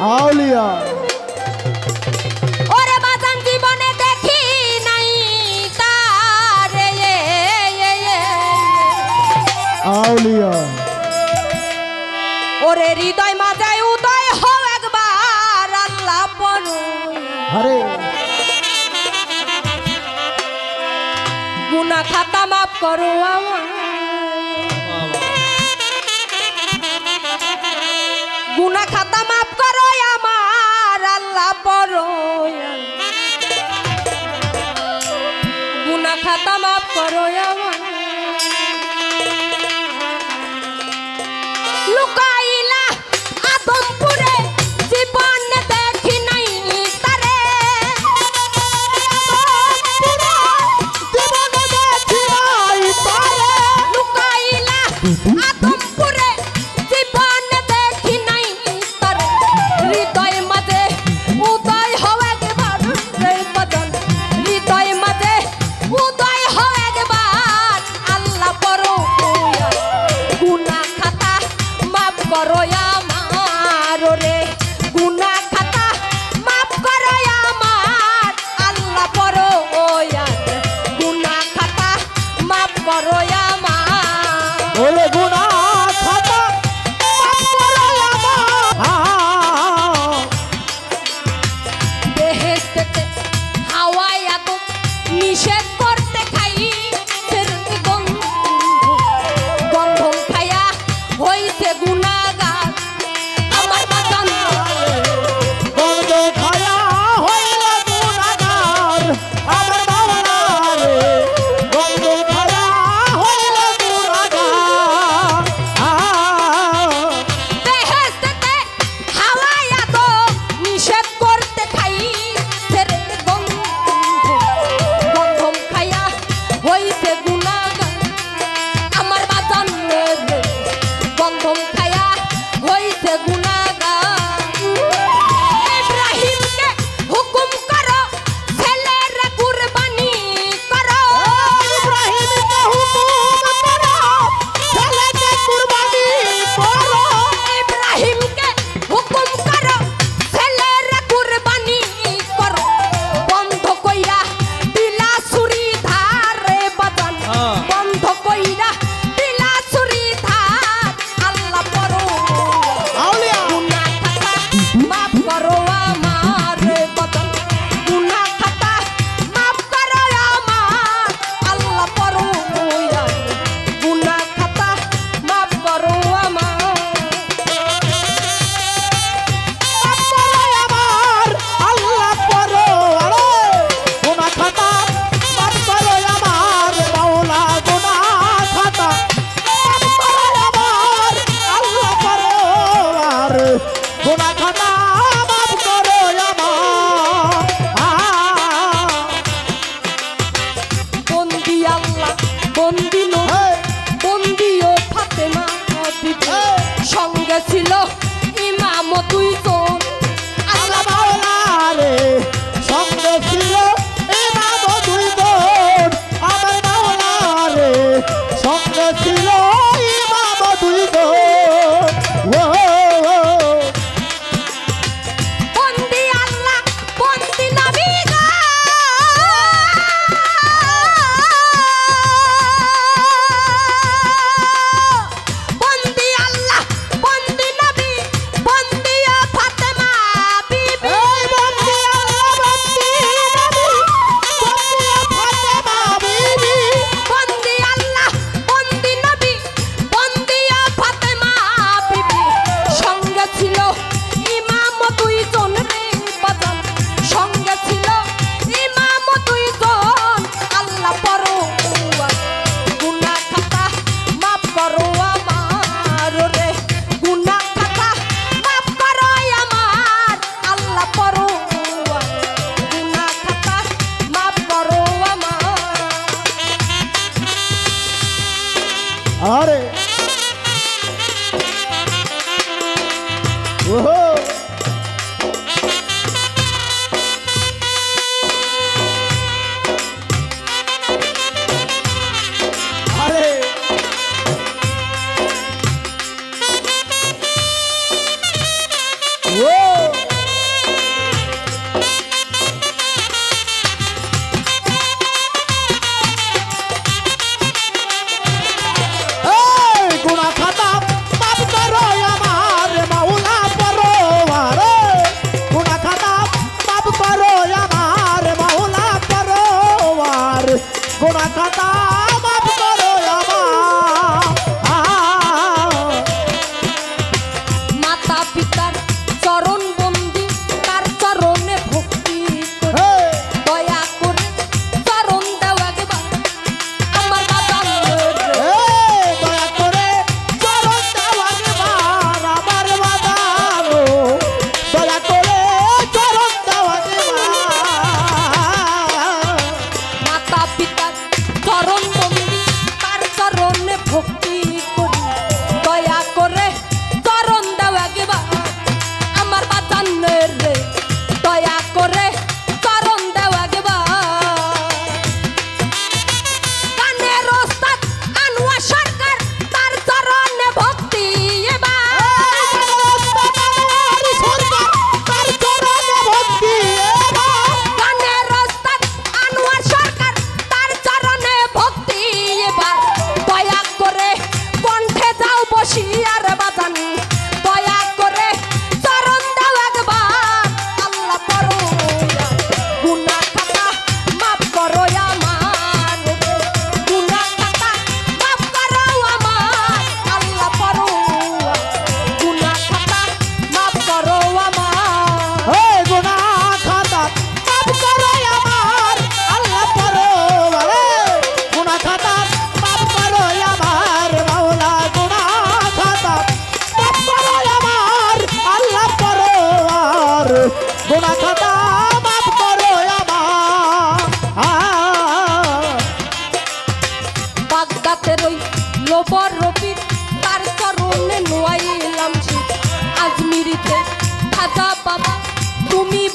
আউলিয়া। ওরে বাজান জীবনে দেখি নাই তারে। আউলিয়া। ওরে হৃদয় মাঝে উদয় হও একবার আল্লাহ বড় আরে। গুনা খাতা মাফ করো আমার।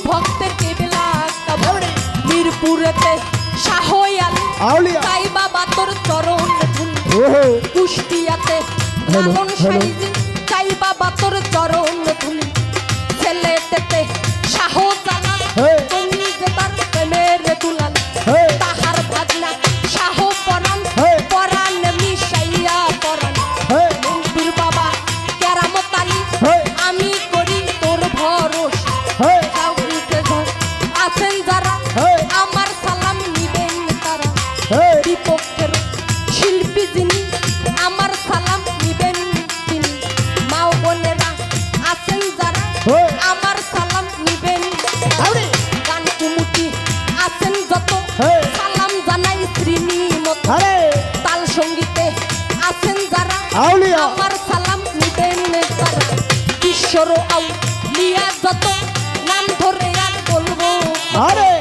ভক্তের কেবেলা মিরপুরেতে শাহয়াল। তাই বাবা তোর চরণ কুষ্টিয়াতে কারণ সাইজি তাই বাবা তোর চরণ ফুল ছেলেতে শাহ সরো আউ নিয়া যত নাম ধরে আর বলব। আরে!